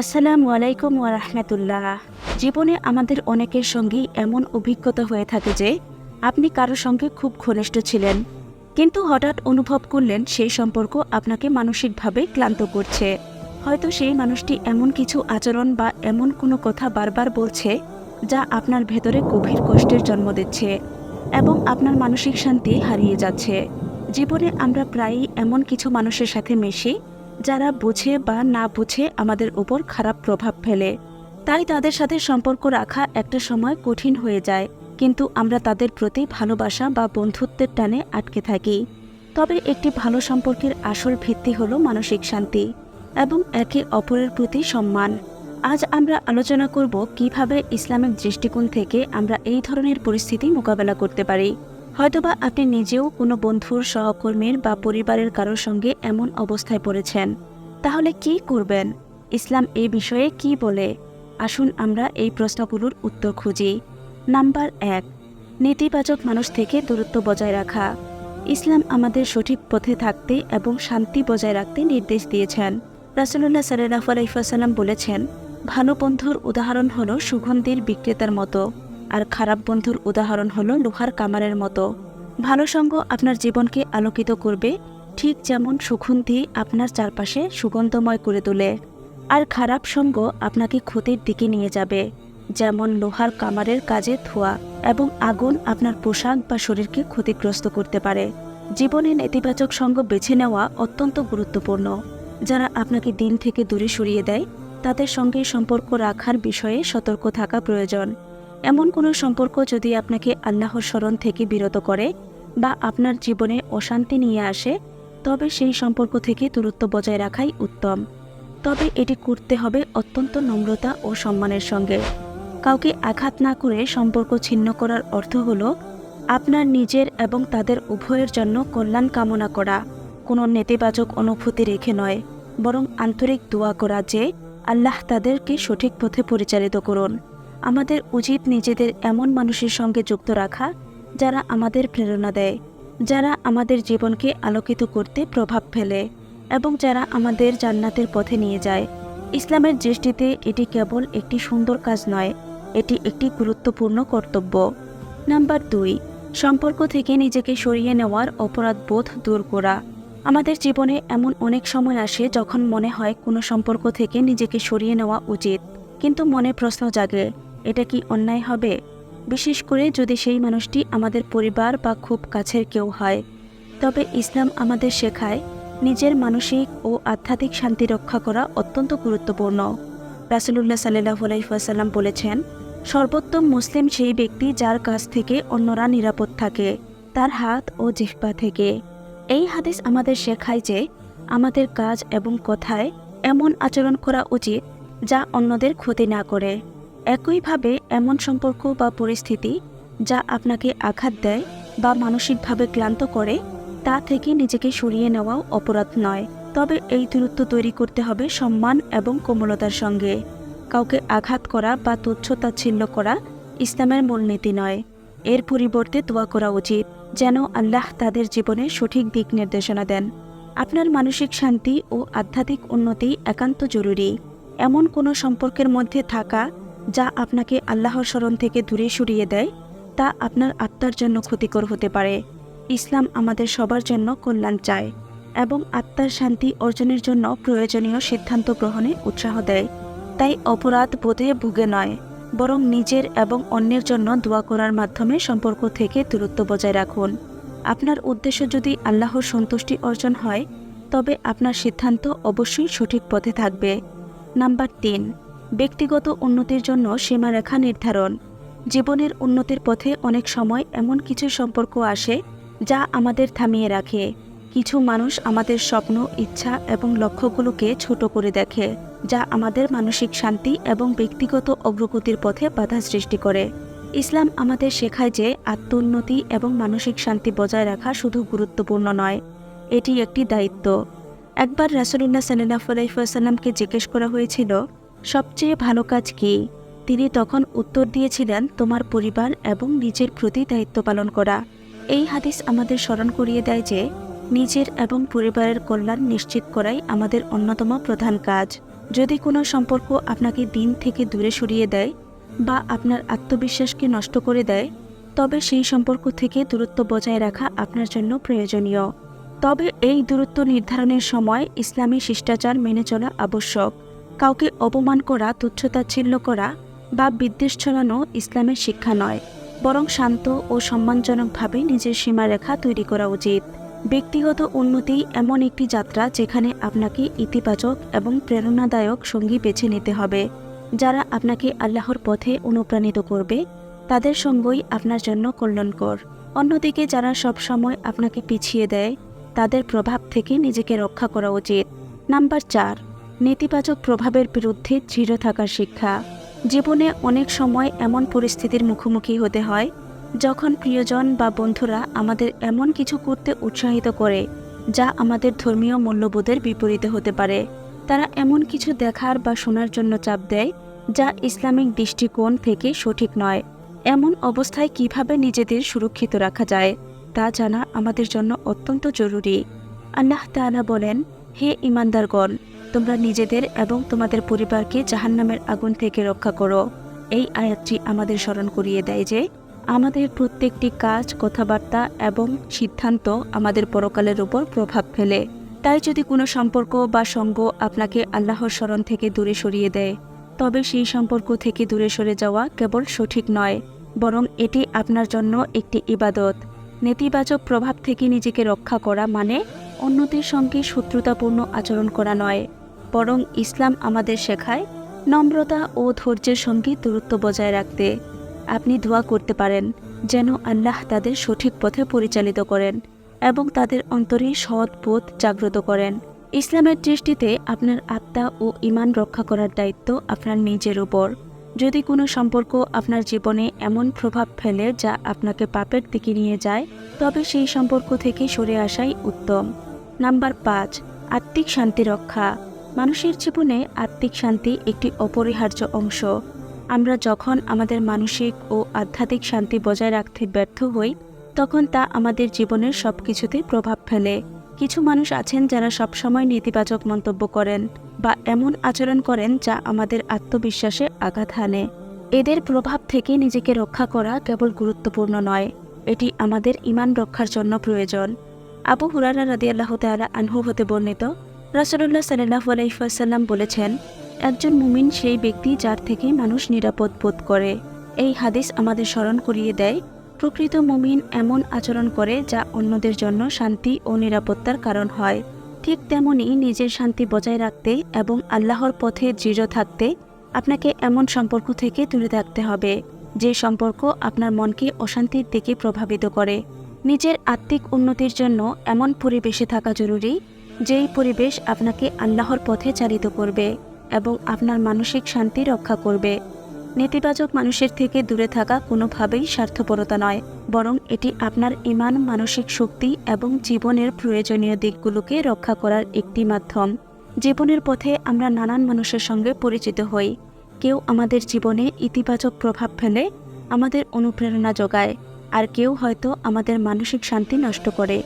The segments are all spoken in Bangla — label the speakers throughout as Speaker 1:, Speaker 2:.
Speaker 1: আসসালামু আলাইকুম রাহমাতুল্লাহ। জীবনে আমাদের অনেকের সঙ্গেই এমন অভিজ্ঞতা হয়ে থাকে যে, আপনি কারও সঙ্গে খুব ঘনিষ্ঠ ছিলেন, কিন্তু হঠাৎ অনুভব করলেন সেই সম্পর্ক আপনাকে মানসিকভাবে ক্লান্ত করছে। হয়তো সেই মানুষটি এমন কিছু আচরণ বা এমন কোনো কথা বারবার বলছে, যা আপনার ভেতরে গভীর কষ্টের জন্ম দিচ্ছে এবং আপনার মানসিক শান্তি হারিয়ে যাচ্ছে। জীবনে আমরা প্রায়ই এমন কিছু মানুষের সাথে মিশি যারা বুঝে বা না বুঝে আমাদের উপর খারাপ প্রভাব ফেলে। তাই তাদের সাথে সম্পর্ক রাখা একটা সময় কঠিন হয়ে যায়, কিন্তু আমরা তাদের প্রতি ভালোবাসা বা বন্ধুত্বের টানে আটকে থাকি। তবে একটি ভালো সম্পর্কের আসল ভিত্তি হলো মানসিক শান্তি এবং একে অপরের প্রতি সম্মান। আজ আমরা আলোচনা করব কীভাবে ইসলামিক দৃষ্টিকোণ থেকে আমরা এই ধরনের পরিস্থিতি মোকাবেলা করতে পারি। হয়তোবা আপনি নিজেও কোনো বন্ধুর, সহকর্মীর বা পরিবারের কারোর সঙ্গে এমন অবস্থায় পড়েছেন। তাহলে কি করবেন? ইসলাম এই বিষয়ে কি বলে? আসুন আমরা এই প্রশ্নগুলোর উত্তর খুঁজি। নাম্বার এক, নেতিবাচক মানুষ থেকে দূরত্ব বজায় রাখা। ইসলাম আমাদের সঠিক পথে থাকতে এবং শান্তি বজায় রাখতে নির্দেশ দিয়েছেন। রাসুল্লাহ সাল্লাহ আলাইসাল্লাম বলেছেন, ভালো বন্ধুর উদাহরণ হলো সুগন্ধির বিক্রেতার মতো। আর খারাপ বন্ধুর উদাহরণ হলো লোহার কামারের মতো। ভালো সঙ্গ আপনার জীবনকে আলোকিত করবে, ঠিক যেমন সুগন্ধি আপনার চারপাশে সুগন্ধময় করে তোলে। আর খারাপ সঙ্গ আপনাকে ক্ষতির দিকে নিয়ে যাবে, যেমন লোহার কামারের কাজে ধোয়া এবং আগুন আপনার পোশাক বা শরীরকে ক্ষতিগ্রস্ত করতে পারে। জীবনে নেতিবাচক সঙ্গ বেছে নেওয়া অত্যন্ত গুরুত্বপূর্ণ। যারা আপনাকে দিন থেকে দূরে সরিয়ে দেয়, তাদের সঙ্গে সম্পর্ক রাখার বিষয়ে সতর্ক থাকা প্রয়োজন। এমন কোনো সম্পর্ক যদি আপনাকে আল্লাহর স্মরণ থেকে বিরত করে বা আপনার জীবনে অশান্তি নিয়ে আসে, তবে সেই সম্পর্ক থেকে দূরত্ব বজায় রাখাই উত্তম। তবে এটি করতে হবে অত্যন্ত নম্রতা ও সম্মানের সঙ্গে। কাউকে আঘাত না করে সম্পর্ক ছিন্ন করার অর্থ হল আপনার নিজের এবং তাদের উভয়ের জন্য কল্যাণ কামনা করা। কোনো নেতিবাচক অনুভূতি রেখে নয়, বরং আন্তরিক দোয়া করা যে আল্লাহ তাদেরকে সঠিক পথে পরিচালিত করুন। আমাদের উচিত নিজেদের এমন মানুষের সঙ্গে যুক্ত রাখা যারা আমাদের প্রেরণা দেয়, যারা আমাদের জীবনকে আলোকিত করতে প্রভাব ফেলে এবং যারা আমাদের জান্নাতের পথে নিয়ে যায়। ইসলামের দৃষ্টিতে এটি কেবল একটি সুন্দর কাজ নয়, এটি একটি গুরুত্বপূর্ণ কর্তব্য। নাম্বার দুই, সম্পর্ক থেকে নিজেকে সরিয়ে নেওয়ার অপরাধ বোধ দূর করা। আমাদের জীবনে এমন অনেক সময় আসে যখন মনে হয় কোনো সম্পর্ক থেকে নিজেকে সরিয়ে নেওয়া উচিত, কিন্তু মনে প্রশ্ন জাগে এটা কি অন্যায় হবে? বিশেষ করে যদি সেই মানুষটি আমাদের পরিবার বা খুব কাছের কেউ হয়। তবে ইসলাম আমাদের শেখায়, নিজের মানসিক ও আধ্যাত্মিক শান্তি রক্ষা করা অত্যন্ত গুরুত্বপূর্ণ। রাসুলুল্লাহ সাল্লাহ আলাইসাল্লাম বলেছেন, সর্বোত্তম মুসলিম সেই ব্যক্তি যার কাছ থেকে অন্যরা নিরাপদ থাকে, তার হাত ও জিহ্বা থেকে। এই হাদিস আমাদের শেখায় যে, আমাদের কাজ এবং কথায় এমন আচরণ করা উচিত যা অন্যদের ক্ষতি না করে। একইভাবে এমন সম্পর্ক বা পরিস্থিতি যা আপনাকে আঘাত দেয় বা মানসিকভাবে ক্লান্ত করে, তা থেকে নিজেকে সরিয়ে নেওয়াও অপরাধ নয়। তবে এই দূরত্ব তৈরি করতে হবে সম্মান এবং কোমলতার সঙ্গে। কাউকে আঘাত করা বা তুচ্ছতাচ্ছিল্য করা ইসলামের মূলনীতি নয়। এর পরিবর্তে দোয়া করা উচিত, যেন আল্লাহ তাদের জীবনে সঠিক দিক নির্দেশনা দেন। আপনার মানসিক শান্তি ও আধ্যাত্মিক উন্নতি একান্ত জরুরি। এমন কোনো সম্পর্কের মধ্যে থাকা যা আপনাকে আল্লাহর স্মরণ থেকে দূরে সরিয়ে দেয়, তা আপনার আত্মার জন্য ক্ষতিকর হতে পারে। ইসলাম আমাদের সবার জন্য কল্যাণ চায় এবং আত্মার শান্তি অর্জনের জন্য প্রয়োজনীয় সিদ্ধান্ত গ্রহণে উৎসাহ দেয়। তাই অপরাধ বোধে ভুগে নয়, বরং নিজের এবং অন্যের জন্য দোয়া করার মাধ্যমে সম্পর্ক থেকে দূরত্ব বজায় রাখুন। আপনার উদ্দেশ্য যদি আল্লাহর সন্তুষ্টি অর্জন হয়, তবে আপনার সিদ্ধান্ত অবশ্যই সঠিক পথে থাকবে। নাম্বার তিন ব্যক্তিগত উন্নতির জন্য সীমারেখা নির্ধারণ। জীবনের উন্নতির পথে অনেক সময় এমন কিছু সম্পর্ক আসে, যা আমাদের থামিয়ে রাখে। কিছু মানুষ আমাদের স্বপ্ন, ইচ্ছা এবং লক্ষ্যগুলোকে ছোট করে দেখে, যা আমাদের মানসিক শান্তি এবং ব্যক্তিগত অগ্রগতির পথে বাধা সৃষ্টি করে। ইসলাম আমাদের শেখায় যে আত্মোন্নতি এবং মানসিক শান্তি বজায় রাখা শুধু গুরুত্বপূর্ণ নয়, এটি একটি দায়িত্ব। একবার রাসুলুল্লাহ সাল্লাহ আলাইসাল্লামকে জিজ্ঞেস করা হয়েছিল সবচেয়ে ভালো কাজ কী? তিনি তখন উত্তর দিয়েছিলেন, তোমার পরিবার এবং নিজের প্রতি দায়িত্ব পালন করা। এই হাদিস আমাদের স্মরণ করিয়ে দেয় যে, নিজের এবং পরিবারের কল্যাণ নিশ্চিত করাই আমাদের অন্যতম প্রধান কাজ। যদি কোনো সম্পর্ক আপনাকে দিন থেকে দূরে সরিয়ে দেয় বা আপনার আত্মবিশ্বাসকে নষ্ট করে দেয়, তবে সেই সম্পর্ক থেকে দূরত্ব বজায় রাখা আপনার জন্য প্রয়োজনীয়। তবে এই দূরত্ব নির্ধারণের সময় ইসলামী শিষ্টাচার মেনে চলা আবশ্যক। কাউকে অপমান করা তুচ্ছতাচ্ছিল্য করা বা বিদ্বেষ ছড়ানো ইসলামের শিক্ষা নয়। বরং শান্ত ও সম্মানজনকভাবে নিজের সীমারেখা তৈরি করা উচিত। ব্যক্তিগত উন্নতি এমন একটি যাত্রা যেখানে আপনাকে ইতিবাচক এবং প্রেরণাদায়ক সঙ্গী বেছে নিতে হবে। যারা আপনাকে আল্লাহর পথে অনুপ্রাণিত করবে, তাদের সঙ্গই আপনার জন্য কল্যাণকর। অন্যদিকে যারা সবসময় আপনাকে পিছিয়ে দেয়, তাদের প্রভাব থেকে নিজেকে রক্ষা করা উচিত। নাম্বার চার নেতিবাচক প্রভাবের বিরুদ্ধে দৃঢ় থাকার শিক্ষা। জীবনে অনেক সময় এমন পরিস্থিতির মুখোমুখি হতে হয়, যখন প্রিয়জন বা বন্ধুরা আমাদের এমন কিছু করতে উৎসাহিত করে, যা আমাদের ধর্মীয় মূল্যবোধের বিপরীতে হতে পারে। তারা এমন কিছু দেখার বা শোনার জন্য চাপ দেয়, যা ইসলামিক দৃষ্টিকোণ থেকে সঠিক নয়। এমন অবস্থায় কীভাবে নিজেদের সুরক্ষিত রাখা যায়, তা জানা আমাদের জন্য অত্যন্ত জরুরি। আল্লাহ তাআলা বলেন, হে ইমানদারগণ তোমরা নিজেদের এবং তোমাদের পরিবারকে জাহান্নামের আগুন থেকে রক্ষা করো। এই আয়াতটি আমাদের স্মরণ করিয়ে দেয় যে, আমাদের প্রত্যেকটি কাজ, কথাবার্তা এবং সিদ্ধান্ত আমাদের পরকালের উপর প্রভাব ফেলে। তাই যদি কোনো সম্পর্ক বা সঙ্গ আপনাকে আল্লাহর স্মরণ থেকে দূরে সরিয়ে দেয়, তবে সেই সম্পর্ক থেকে দূরে সরে যাওয়া কেবল সঠিক নয়, বরং এটি আপনার জন্য একটি ইবাদত। নেতিবাচক প্রভাব থেকে নিজেকে রক্ষা করা মানে অন্যদের সঙ্গে শত্রুতাপূর্ণ আচরণ করা নয়। বরং ইসলাম আমাদের শেখায় নম্রতা ও ধৈর্যের সঙ্গে দূরত্ব বজায় রাখতে। আপনি দোয়া করতে পারেন যেন আল্লাহ তাদের সঠিক পথে পরিচালিত করেন এবং তাদের অন্তরে সৎ বোধ জাগ্রত করেন। ইসলামের দৃষ্টিতে আপনার আত্মা ও ইমান রক্ষা করার দায়িত্ব আপনার নিজের উপর। যদি কোনো সম্পর্ক আপনার জীবনে এমন প্রভাব ফেলে যা আপনাকে পাপের দিকে নিয়ে যায়, তবে সেই সম্পর্ক থেকে সরে আসাই উত্তম। নাম্বার পাঁচ, আত্মিক শান্তি রক্ষা। মানুষের জীবনে আত্মিক শান্তি একটি অপরিহার্য অংশ। আমরা যখন আমাদের মানসিক ও আধ্যাত্মিক শান্তি বজায় রাখতে ব্যর্থ হই, তখন তা আমাদের জীবনের সব কিছুতে প্রভাব ফেলে। কিছু মানুষ আছেন যারা সবসময় নেতিবাচক মন্তব্য করেন বা এমন আচরণ করেন যা আমাদের আত্মবিশ্বাসে আঘাত হানে। এদের প্রভাব থেকে নিজেকে রক্ষা করা কেবল গুরুত্বপূর্ণ নয়, এটি আমাদের ইমান রক্ষার জন্য প্রয়োজন। আবু হুরারা রাদি আল্লাহ তালা আনহু হতে বর্ণিত রাসুল্লাহ সাল্লাহ আলাইসাল্লাম বলেছেন, একজন মুমিন সেই ব্যক্তি যার থেকে মানুষ নিরাপদ বোধ করে। এই হাদিস আমাদের স্মরণ করিয়ে দেয়, প্রকৃত মুমিন এমন আচরণ করে যা অন্যদের জন্য শান্তি ও নিরাপত্তার কারণ হয়। ঠিক তেমনি নিজের শান্তি বজায় রাখতে এবং আল্লাহর পথে দৃঢ় থাকতে আপনাকে এমন সম্পর্ক থেকে দূরে থাকতে হবে, যে সম্পর্ক আপনার মনকে অশান্তির দিকে প্রভাবিত করে। নিজের আত্মিক উন্নতির জন্য এমন পরিবেশে থাকা জরুরি যেই পরিবেশ আপনাকে আল্লাহর পথে চালিত করবে এবং আপনার মানসিক শান্তি রক্ষা করবে। নেতিবাচক মানুষের থেকে দূরে থাকা কোনোভাবেই স্বার্থপরতা নয়, বরং এটি আপনার ইমান, মানসিক শক্তি এবং জীবনের প্রয়োজনীয় দিকগুলোকে রক্ষা করার একটি মাধ্যম। জীবনের পথে আমরা নানান মানুষের সঙ্গে পরিচিত হই। কেউ আমাদের জীবনে ইতিবাচক প্রভাব ফেলে, আমাদের অনুপ্রেরণা যোগায়, আর কেউ হয়তো আমাদের মানসিক শান্তি নষ্ট করে।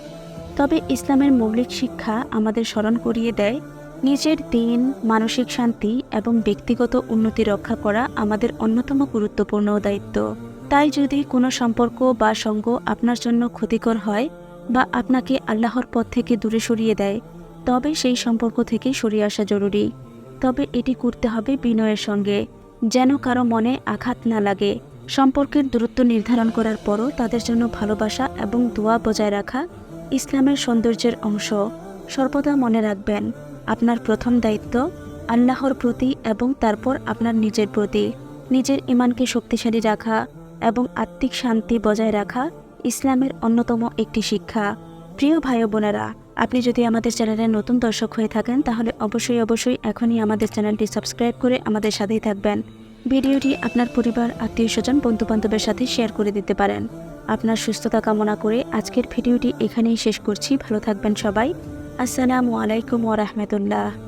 Speaker 1: তবে ইসলামের মৌলিক শিক্ষা আমাদের স্মরণ করিয়ে দেয়। নিজের দিন, মানসিক শান্তি এবং ব্যক্তিগত উন্নতি রক্ষা করা আমাদের অন্যতম গুরুত্বপূর্ণ দায়িত্ব। তাই যদি কোনো সম্পর্ক বা সঙ্গ আপনার জন্য ক্ষতিকর হয় বা আপনাকে আল্লাহর পথ থেকে দূরে সরিয়ে দেয়, তবে সেই সম্পর্ক থেকে সরিয়ে আসা জরুরি। তবে এটি করতে হবে বিনয়ের সঙ্গে। যেন কারও মনে আঘাত না লাগে। সম্পর্কের দূরত্ব নির্ধারণ করার পরও তাদের জন্য ভালোবাসা এবং দোয়া বজায় রাখা ইসলামের সৌন্দর্যের অংশ। সর্বদা মনে রাখবেন, আপনার প্রথম দায়িত্ব আল্লাহর প্রতি এবং তারপর আপনার নিজের প্রতি। নিজের ইমানকে শক্তিশালী রাখা এবং আত্মিক শান্তি বজায় রাখা ইসলামের অন্যতম একটি শিক্ষা। প্রিয় ভাই বোনেরা, আপনি যদি আমাদের চ্যানেলের নতুন দর্শক হয়ে থাকেন, তাহলে অবশ্যই অবশ্যই এখনই আমাদের চ্যানেলটি সাবস্ক্রাইব করে আমাদের সাথেই থাকবেন। ভিডিওটি আপনার পরিবার, আত্মীয় স্বজন, বন্ধুবান্ধবের সাথে শেয়ার করে দিতে পারেন। আপনার সুস্থতা কামনা করে আজকের ভিডিওটি এখানেই শেষ করছি। ভালো থাকবেন সবাই। আসসালামু আলাইকুম ওরহমতুল্লাহ